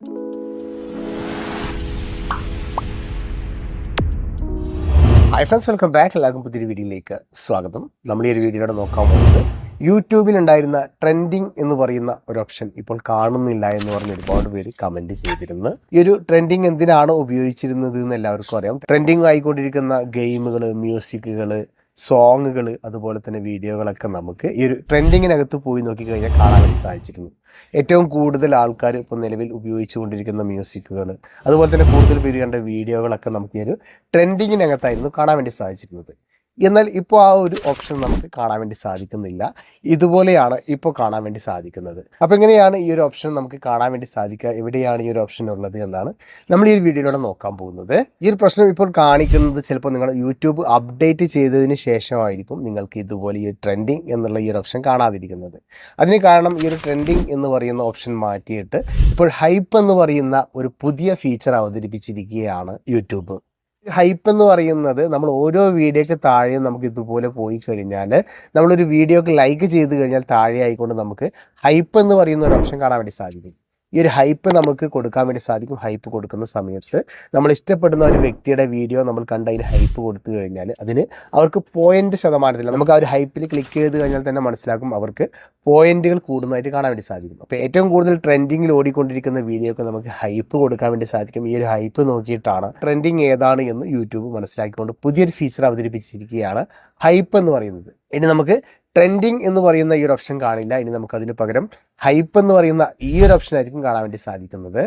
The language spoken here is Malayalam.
ഹൈ ഫ്രണ്ട്സ് വെൽക്കം ബാക്ക് എല്ലാവർക്കും പുതിയൊരു വീഡിയോയിലേക്ക് സ്വാഗതം. നമ്മൾ ഈ ഒരു വീഡിയോയുടെ നോക്കാൻ പോകുന്നത് യൂട്യൂബിൽ ഉണ്ടായിരുന്ന ട്രെൻഡിങ് എന്ന് പറയുന്ന ഒരു ഓപ്ഷൻ ഇപ്പോൾ കാണുന്നില്ല എന്ന് പറഞ്ഞ് ഒരുപാട് പേര് കമന്റ് ചെയ്തിരുന്നു. ഈ ഒരു ട്രെൻഡിങ് എന്തിനാണ് ഉപയോഗിച്ചിരുന്നത് എന്ന് എല്ലാവർക്കും അറിയാം. ട്രെൻഡിങ് ആയിക്കൊണ്ടിരിക്കുന്ന ഗെയിമുകൾ മ്യൂസിക്കുകൾ സോങ്ങുകൾ അതുപോലെ തന്നെ വീഡിയോകളൊക്കെ നമുക്ക് ഈ ഒരു ട്രെൻഡിങ്ങിനകത്ത് പോയി നോക്കിക്കഴിഞ്ഞാൽ കാണാൻ വേണ്ടി സാധിച്ചിരുന്നു ഏറ്റവും കൂടുതൽ ആൾക്കാർ ഇപ്പോൾ നിലവിൽ ഉപയോഗിച്ചുകൊണ്ടിരിക്കുന്ന മ്യൂസിക്കുകൾ അതുപോലെ തന്നെ കൂടുതൽ പേര് കണ്ട വീഡിയോകളൊക്കെ നമുക്ക് ഈ ഒരു ട്രെൻഡിങ്ങിനകത്തായിരുന്നു കാണാൻ വേണ്ടി സാധിച്ചിരുന്നത്. എന്നാൽ ഇപ്പോൾ ആ ഒരു ഓപ്ഷൻ നമുക്ക് കാണാൻ വേണ്ടി സാധിക്കുന്നില്ല. ഇതുപോലെയാണ് ഇപ്പോൾ കാണാൻ വേണ്ടി സാധിക്കുന്നത്. അപ്പോൾ എങ്ങനെയാണ് ഈ ഒരു ഓപ്ഷൻ നമുക്ക് കാണാൻ വേണ്ടി സാധിക്കുക? എവിടെയാണ് ഈ ഒരു ഓപ്ഷൻ ഉള്ളത് എന്നാണ് നമ്മൾ ഈ ഒരു വീഡിയോയിലൂടെ നോക്കാൻ പോകുന്നത്. ഈ ഒരു പ്രശ്നം ഇപ്പോൾ കാണിക്കുന്നത് ചിലപ്പോൾ നിങ്ങൾ യൂട്യൂബ് അപ്ഡേറ്റ് ചെയ്തതിന് ശേഷമായിരിക്കും നിങ്ങൾക്ക് ഇതുപോലെ ഈ ട്രെൻഡിങ് എന്നുള്ള ഈ ഒരു ഓപ്ഷൻ കാണാതിരിക്കുന്നത്. അതിന് കാരണം ഈ ഒരു ട്രെൻഡിങ് എന്ന് പറയുന്ന ഓപ്ഷൻ മാറ്റിയിട്ട് ഇപ്പോൾ ഹൈപ്പ് എന്ന് പറയുന്ന ഒരു പുതിയ ഫീച്ചർ അവതരിപ്പിച്ചിരിക്കുകയാണ് യൂട്യൂബ്. ഹൈപ്പ് എന്ന് പറയുന്നത് നമ്മൾ ഓരോ വീഡിയോക്ക് താഴെയും നമുക്ക് ഇതുപോലെ പോയി കഴിഞ്ഞാൽ നമ്മളൊരു വീഡിയോക്ക് ലൈക്ക് ചെയ്ത് കഴിഞ്ഞാൽ താഴെ ആയിക്കൊണ്ട് നമുക്ക് ഹൈപ്പ് എന്ന് പറയുന്ന ഒരു ഓപ്ഷൻ കാണാൻ വേണ്ടി സാധിക്കും. ഈ ഒരു ഹൈപ്പ് നമുക്ക് കൊടുക്കാൻ വേണ്ടി സാധിക്കും ഹൈപ്പ് കൊടുക്കുന്ന സമയത്ത്. നമ്മൾ ഇഷ്ടപ്പെടുന്ന ഒരു വ്യക്തിയുടെ വീഡിയോ നമ്മൾ കണ്ട് അതിന് ഹൈപ്പ് കൊടുത്തു കഴിഞ്ഞാൽ അതിന് അവർക്ക് പോയിന്റ് ശതമാനത്തിൽ നമുക്ക് ആ ഒരു ഹൈപ്പിൽ ക്ലിക്ക് ചെയ്ത് കഴിഞ്ഞാൽ തന്നെ മനസ്സിലാക്കും അവർക്ക് പോയിന്റുകൾ കൂടുന്നതായിട്ട് കാണാൻ വേണ്ടി സാധിക്കും. അപ്പോൾ ഏറ്റവും കൂടുതൽ ട്രെൻഡിങ്ങിൽ ഓടിക്കൊണ്ടിരിക്കുന്ന വീഡിയോ ഒക്കെ നമുക്ക് ഹൈപ്പ് കൊടുക്കാൻ വേണ്ടി സാധിക്കും. ഈ ഒരു ഹൈപ്പ് നോക്കിയിട്ടാണ് ട്രെൻഡിങ് ഏതാണ് എന്ന് യൂട്യൂബ് മനസ്സിലാക്കിക്കൊണ്ട് പുതിയൊരു ഫീച്ചർ അവതരിപ്പിച്ചിരിക്കുകയാണ് ഹൈപ്പ് എന്ന് പറയുന്നത്. ഇനി നമുക്ക് ട്രെൻഡിങ് എന്ന് പറയുന്ന ഈ ഒരു ഓപ്ഷൻ കാണില്ല. ഇനി നമുക്കതിന് പകരം ഹൈപ്പ് എന്ന് പറയുന്ന ഈ ഒരു ഓപ്ഷൻ ആയിരിക്കും കാണാൻ വേണ്ടി സാധിക്കുന്നത്.